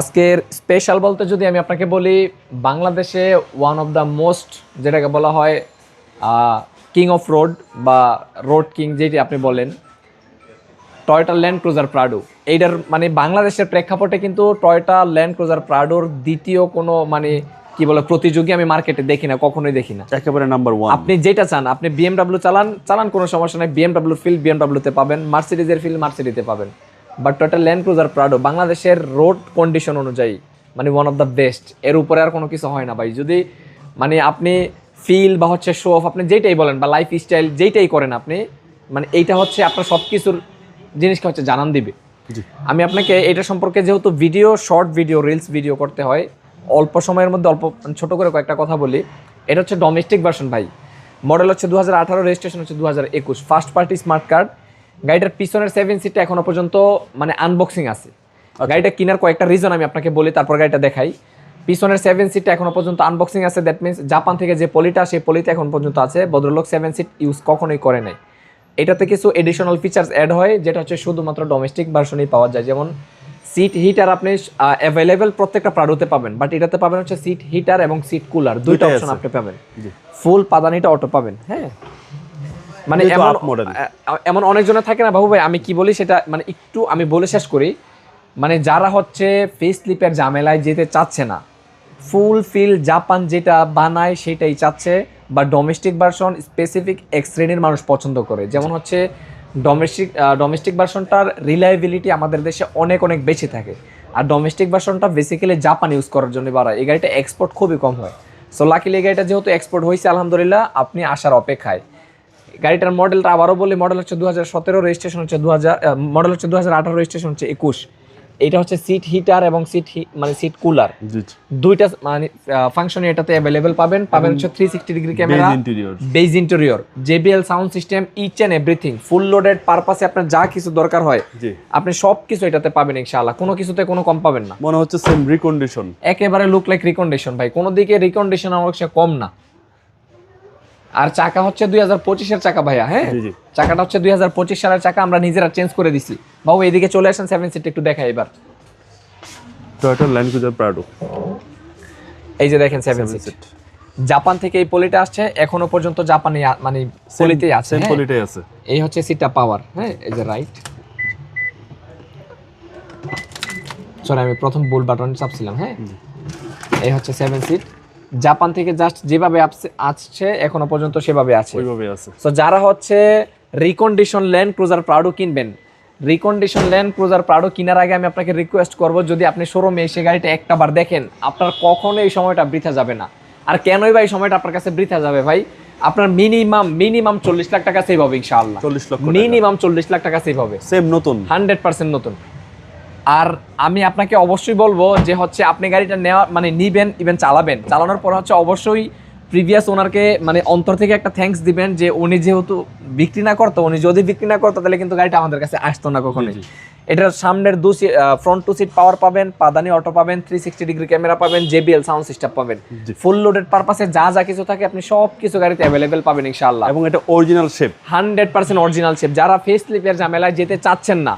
আজকের স্পেশাল বলতে যদি আমি আপনাকে বলি বাংলাদেশে ওয়ান অফ দ্য মোস্ট যেটাকে বলা হয় কিং অফ রোড বা রোড কিং যেটি আপনি বলেন টয়টা ল্যান্ড ক্রুজার প্রাডো এইটার মানে বাংলাদেশের প্রেক্ষাপটে কিন্তু টয়টা ল্যান্ড ক্রুজার প্রাডোর দ্বিতীয় কোনো মানে কি বলে প্রতিযোগী আমি মার্কেটে দেখি না কখনোই দেখি না। একেবারে নাম্বার ওয়ান আপনি যেটা চান আপনি বিএমডাব্লিউ চালান চালান কোনো সমস্যা নেই বিএমডাব্লিউ ফিল বিএমডাব্লিউতে পাবেন মার্সিডিজের ফিল মার্সিডিতে পাবেন। But total Land Cruiser Prado বাংলাদেশের রোড কন্ডিশন অনুযায়ী মানে ওয়ান অফ দ্য বেস্ট এর উপরে আর কোনো কিছু হয় না ভাই। যদি মানে আপনি ফিল বা হচ্ছে শো অফ আপনি যেটাই বলেন বা লাইফ স্টাইল যেটাই করেন আপনি মানে এইটা হচ্ছে আপনার সব কিছুর জিনিসকে হচ্ছে জানান দিবে। জি। আমি আপনাকে এটা সম্পর্কে যেহেতু video short video reels video করতে হয় অল্প সময়ের মধ্যে অল্প মানে ছোট করে কয়েকটা কথা বলি। এটা হচ্ছে ডোমেস্টিক ভার্সন ভাই। মডেল হচ্ছে দু হাজার আঠারো রেজিস্ট্রেশন হচ্ছে দু হাজার একুশ। ফার্স্ট পার্টি স্মার্ট কার্ড গাড়িটার পিছনের সেভেন সিটটা এখনও পর্যন্ত মানে আনবক্সিং আছে। গাড়িটা কেনার কয়েকটা রিজন আমি আপনাকে বলি তারপর গাড়িটা দেখাই। পিছনের সেভেন সিটটা এখনও পর্যন্ত আনবক্সিং আছে দ্যাট মিনস জাপান থেকে যে পলিটা সেই পলিটা এখন পর্যন্ত আছে। ভদ্রলোক সেভেন সিট ইউজ কখনোই করে নাই। এটাতে কিছু এডিশনাল ফিচার্স অ্যাড হয় যেটা হচ্ছে শুধুমাত্র ডোমেস্টিক ভার্সনেই পাওয়া যায়। যেমন সিট হিটার আপনি অ্যাভেলেবেল প্রত্যেকটা প্রাডুতে পাবেন বাট এটাতে পাবেন হচ্ছে সিট হিটার এবং সিট কুলার দুইটা অপশন আপনি পাবেন। ফুল পাদানিটা অটো পাবেন হ্যাঁ? মানে এমন অনেকজনের থাকে না বাবু ভাই আমি কি বলি সেটা মানে একটু আমি বলে শেষ করি। মানে যারা হচ্ছে ফেস স্লিপের ঝামেলায় যেতে চাচ্ছে না ফুল ফিল জাপান যেটা বানায় সেটাই চাচ্ছে বা ডোমেস্টিক ভার্সন স্পেসিফিক এক শ্রেণির মানুষ পছন্দ করে। যেমন হচ্ছে ডোমেস্টিক ডোমেস্টিক ভার্সনটার রিলায়েবিলিটি আমাদের দেশে অনেক অনেক বেশি থাকে। আর ডোমেস্টিক ভার্সনটা বেসিক্যালি জাপান ইউজ করার জন্য বাড়ায় এই গাড়িটা এক্সপোর্ট খুবই কম হয়। সো লাকিলি এই গাড়িটা যেহেতু এক্সপোর্ট হয়েছে আলহামদুলিল্লাহ আপনি আসার অপেক্ষায়। গাড়িটার মডেলটা আবারও বলি মডেল হচ্ছে দু হাজার সতেরো রেজিস্ট্রেশন হচ্ছে দু হাজার মডেল হচ্ছে দু হাজার আঠারো রেজিস্ট্রেশন হচ্ছে একুশ। এটা হচ্ছে সিট হিটার এবং সিট মানে সিট কুলার দুইটা মানে ফাংশন এটাতে অ্যাভেলেবেল পাবেন। পাবেন হচ্ছে three sixty degree camera beige interior JBL sound system each and everything full loaded পারপাসে আপনার যা কিছু দরকার হয় আপনি সব কিছু এটাতে পাবেন ইনশাআল্লাহ। কোনো কিছুতে কোনো কম পাবেন না। মনে হচ্ছে সেম রিকন্ডিশন একেবারে লুক লাইক রিকন্ডিশন ভাই। কোনো দিকে রিকন্ডিশন আমার কাছে কম না। আর চাকা হচ্ছে দুই হাজার পঁচিশের চাকা ভাইয়া হ্যাঁ। চাকাটা হচ্ছে দুই হাজার পঁচিশ সালের চাকা আমরা নিজেরা চেঞ্জ করে দিছি। বাবু এদিকে চলে আসেন সেভেন সিট একটু দেখাই এবার। টয়োটা ল্যান্ড ক্রুজার প্রাডো এই যে দেখেন সেভেন সিট জাপান থেকে এই পলিটা আসছে এখনও পর্যন্ত জাপানে মানে পলিতেই আছে সেম হ্যাঁ? পলিটাই আছে। এই হচ্ছে সিটটা পাওয়ার হ্যাঁ? এই যে রাইট সরি আমি প্রথম বুল বাটন চাপছিলাম হ্যাঁ? এই হচ্ছে সেভেন সিট জাপান থেকে জাস্ট যেভাবে আসছে এখনও পর্যন্ত সেভাবে আছে। ওইভাবে আছে। সো যারা হচ্ছে রিকন্ডিশন ল্যান্ড ক্রুজার প্রাডো কিনবেন রিকন্ডিশন ল্যান্ড ক্রুজার প্রাডো কেনার আগে আমি আপনাকে রিকোয়েস্ট করব যদি আপনি শোরুমে এসে গাড়িটা একটা বার দেখেন আপনার কখনো এই সময়টা বৃথা যাবে না। আর কেনই বা এই সময়টা আপনার কাছে বৃথা যাবে ভাই? আপনার মিনিমাম মিনিমাম চল্লিশ লাখ টাকা সেভ হবে ইনশাআল্লাহ। 40 লাখ মিনিমাম চল্লিশ লাখ টাকা সেভ হবে। সেম নতুন। হান্ড্রেড পার্সেন্ট নতুন। আর আমি আপনাকে অবশ্যই বলব যে হচ্ছে আপনি গাড়িটা নেওয়া মানে নিবেন ইভেন চালাবেন। চালানোর পর হচ্ছে অবশ্যই প্রিভিয়াস ওনারকে মানে অন্তর থেকে একটা থ্যাঙ্কস দিবেন যে উনি যেহেতু বিক্রি না করতো উনি যদি বিক্রি না করতো তাহলে কিন্তু গাড়িটা আমাদের কাছে আসতো না কখনোই। এটার সামনের দু ফ্রন্ট টু সিট পাওয়ার পাবেন পাদানি অটো পাবেন থ্রি সিক্সটি ডিগ্রি ক্যামেরা পাবেন জেবিএল সাউন্ড সিস্টেম পাবেন। ফুল লোডেড পারপাসে যা যা কিছু থাকে আপনি সব কিছু গাড়িতে অ্যাভেলেবেল পাবেন ইনশাআল্লাহ। এবং এটা original shape hundred percent original shape যারা ফেস লিপের ঝামেলায় যেতে চাচ্ছেন না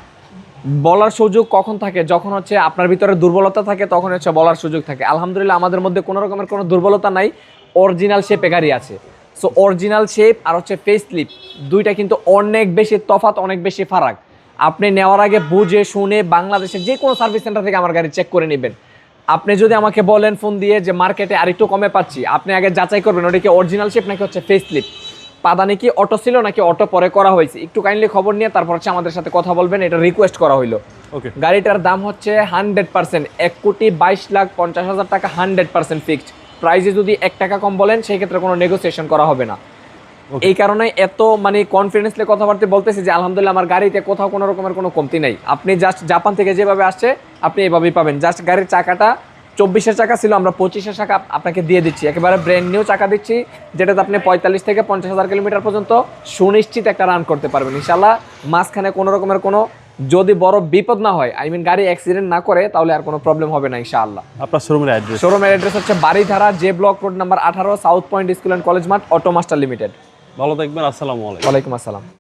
বলার সুযোগ কখন থাকে? যখন হচ্ছে আপনার ভিতরে দুর্বলতা থাকে, তখন হচ্ছে বলার সুযোগ থাকে। আলহামদুলিল্লাহ, আমাদের মধ্যে কোনো রকমের কোনো দুর্বলতা নাই। অরিজিনাল শেপে গাড়ি আছে। সো অরিজিনাল শেপ আর হচ্ছে ফেস লিপ দুইটা কিন্তু অনেক বেশি তফাৎ, অনেক বেশি ফারাক। আপনি নেওয়ার আগে বুঝে, শুনে বাংলাদেশের যে কোনো সার্ভিস সেন্টার থেকে আমার গাড়ি চেক করে নেবেন। আপনি যদি আমাকে বলেন ফোন দিয়ে যে মার্কেটে আরেকটু কমে পাচ্ছি, আপনি আগে যাচাই করবেন, ওটা কি অরিজিনাল শেপ নাকি হচ্ছে ফেস লিপ পাদানি কি অটো ছিল নাকি অটো পরে করা হয়েছে? একটু কাইন্ডলি খবর নিয়ে তারপর হচ্ছে আমাদের সাথে কথা বলবেন এটা রিকোয়েস্ট করা হইল। ওকে গাড়িটার দাম হচ্ছে হান্ড্রেড পার্সেন্ট এক কোটি বাইশ লাখ পঞ্চাশ হাজার টাকা হান্ড্রেড পার্সেন্ট ফিক্সড প্রাইসে যদি এক টাকা কম বলেন সেই ক্ষেত্রে কোনো নেগোসিয়েশন করা হবে না. এই কারণে এত মানে কনফিডেন্সলি কথাবার্তা বলতেছি যে আলহামদুলিল্লাহ আমার গাড়িতে কোথাও কোনো রকমের কোনো কমতি নাই। আপনি জাস্ট জাপান থেকে যেভাবে আসছে আপনি এভাবেই পাবেন। জাস্ট গাড়ির চাকাটা চব্বিশের চাকা ছিল আমরা পঁচিশের চাকা আপনাকে দিয়ে দিচ্ছি। একেবারে ব্র্যান্ড নিউ চাকা দিচ্ছি যেটাতে আপনি পঁয়তাল্লিশ থেকে পঞ্চাশ হাজার কিলোমিটার পর্যন্ত সুনিশ্চিত একটা রান করতে পারবেন। ইনশাল্লাহ মাঝখানে কোনো রকমের কোনো যদি বড় বিপদ না হয় আই মিন গাড়ি অ্যাক্সিডেন্ট না করে তাহলে আর কোনো প্রবলেম হবে না ইনশাআল্লাহ। আপনার শোরুমের অ্যাড্রেস শোরুমের অ্যাড্রেস হচ্ছে Baridhara J block road number আঠারো South Point School and College মাঠ অটোমাস্টার লিমিটেড ভালো থাকবেন আসসালামু আলাইকুম। ওয়ালাইকুম আসসালাম।